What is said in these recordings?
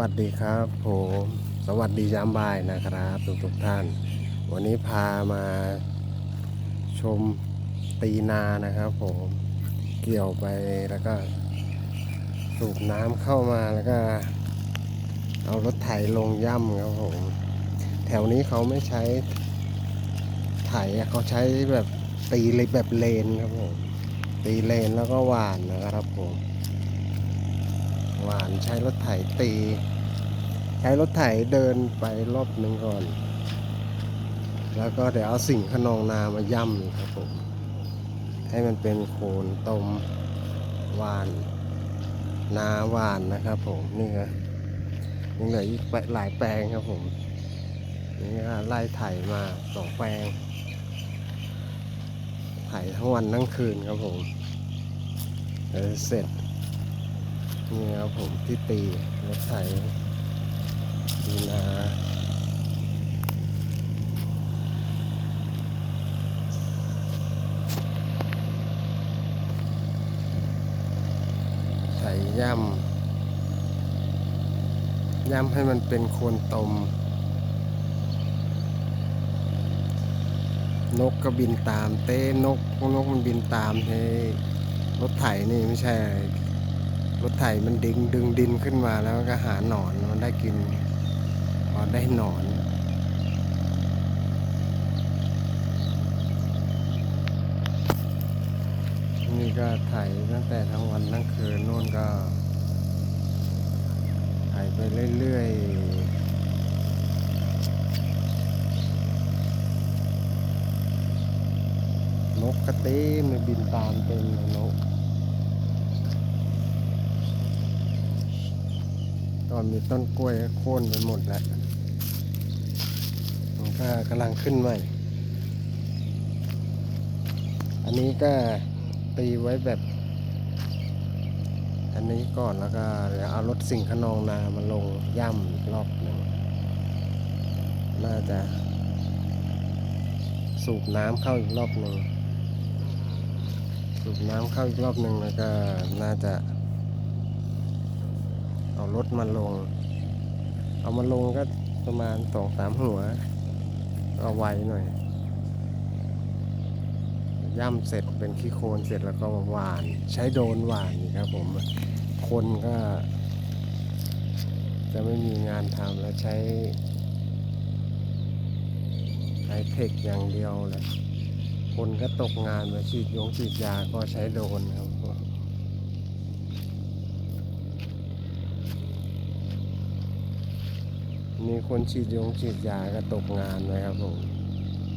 วัสดีครับผมสวัสดียามบ่ายนะครับทุกทุกท่าน วันนี้พามาชมตีนานะครับผมเกี่ยวไปแล้วก็สูบน้ำเข้ามาแล้วก็ เอารถไถลงย่ำครับผมแถวนี้เขาไม่ใช้ไถเขาใช้แบบตีเลยแบบเลนครับผมตีเลนแล้วก็หวานนะครับผม หวานใช้รถไถตี ใช้รถไถเดินไปรอบหนึ่งก่อน แล้วก็เดี๋ยวเอาสิ่งขนองนามาย่ำครับผม ให้มันเป็นโคนตมหวาน นาหวานนะครับผมนี่ครับยังเหลืออีกหลายแปลงครับผมนี่ก็ไล่ไถมาสองแปลงไถทั้งวันทั้งคืนครับผมเดี๋ยวเสร็จ นี่ครับผมที่ตีรถไถดีนาไถย่ำย่ำให้มันเป็นโคนตม นกก็บินตามเต้นกนกมันบินตามเฮ้รถไถนี่ไม่ใช่ รถไถมันดึงดึงดินขึ้นมาแล้วก็หาหนอนมันได้กินพอได้หนอนนี่ก็ไถตั้งแต่ทั้งวันทั้งคืนนู่นก็ไถไปเรื่อยๆนกกระเต้มันบินตามเต็มเลยนก ตอนมีต้นกล้วยโค่นไปหมดแล้วมันก็กำลังขึ้นใหม่ อันนี้ก็ตีไว้แบบ อันนี้ก่อนแล้วก็เดี๋ยวเอารถสิ่งขนองนามาลงย่ำอีกรอบหนึ่งน่าจะสูบน้ำเข้าอีกรอบหนึ่งสูบน้ำเข้าอีกรอบหนึ่งแล้วก็น่าจะ เอารถมาลง เอามาลงก็ประมาณสองสามหัว เอาไวหน่อย ย่ำเสร็จเป็นขี้โคลนเสร็จแล้วก็หวาน ใช้โดนหวานนี่ครับผม คนก็ จะไม่มีงานทำแล้วใช้ใช้เทคอย่างเดียวเลยคนก็ตกงานมาฉีดยงฉีดยาก็ใช้โดนครับ มีคนฉีดยงฉีดยาก็ตกงานนะครับผม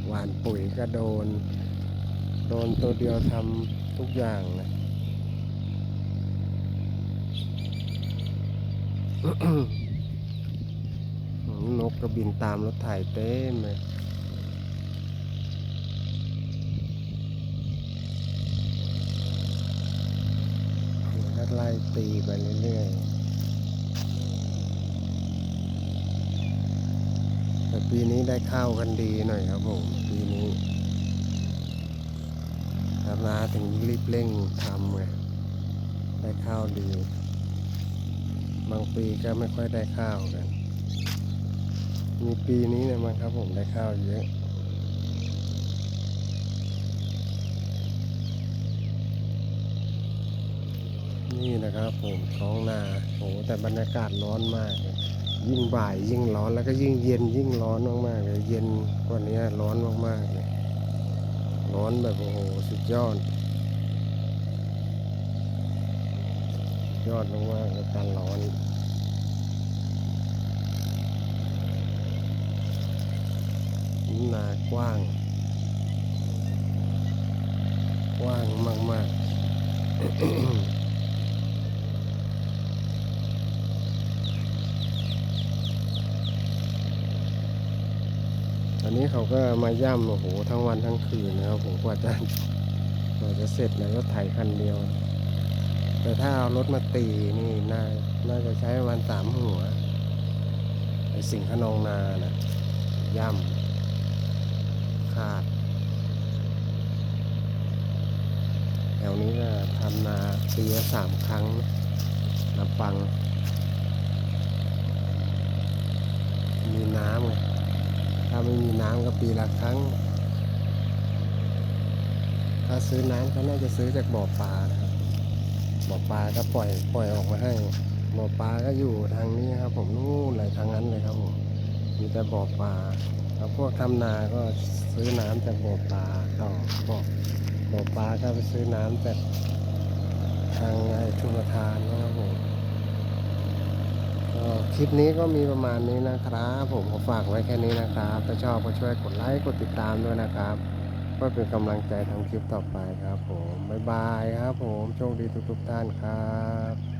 หวานปุ๋ยก็โดน โดนตัวเดียวทำทุกอย่างนะนกก็บินตามรถไถเต็มเลยไล่ตีไปเรื่อยๆ แต่ ปีนี้ได้ข้าวกันดีหน่อยครับผมปีนี้ทำนาถึงรีบเร่งทำไงได้ข้าวดี บางปีก็ไม่ค่อยได้ข้าวกัน มีปีนี้เนี่ยมั้งครับผมได้ข้าวเยอะนี่นะครับผมท้องนาโอ้แต่บรรยากาศร้อนมากเลย ยิ่งบ่ายยิ่งร้อนแล้วก็ยิ่งเย็นยิ่งร้อนมากๆเลยเย็นกว่านี้ร้อนมากๆเลยร้อนแบบโอ้โหสุดยอดสุดยอดมากๆเลยการร้อนนากว้าง กว้างมากๆ นนี้เขาก็มาย่ำโอ้โหทั้งวันทั้งคืนนะครับผมกว่าจะกว่าจะเสร็จแล้วรถไถคันเดียว แต่ถ้าเอารถมาตีนี่น่าน่าจะใช้ประมาณสามหัวไอสิ่งขนองนานะย่ำขาด แถวนี้ก็ทำนาปีละสามครั้งนะปัง มีน้ำไง ถ้าไม่มีน้ำก็ปีละครั้ง ถ้าซื้อน้ำก็น่าจะซื้อจากบ่อปลาครับบ่อปลาก็ปล่อยปล่อยออกมาให้บ่อปลาก็อยู่ทางนี้ครับ ผมนู่นเลยทางนั้นเลยครับผมมีแต่บ่อปลาแล้วพวกทำนาก็ซื้อน้ำจากบ่อปลาต่อบ่อบ่อปลาก็ไปซื้อน้ำจากทางไอ้ชุมทานนะครับผม คลิปนี้ก็มีประมาณนี้นะครับ ผมขอฝากไว้แค่นี้นะครับ ถ้าชอบก็ช่วยกดไลค์กดติดตามด้วยนะครับเพื่อเป็นกำลังใจทำคลิปต่อไปครับผมบ๊ายบายครับผมโชคดีทุกๆท่านครับ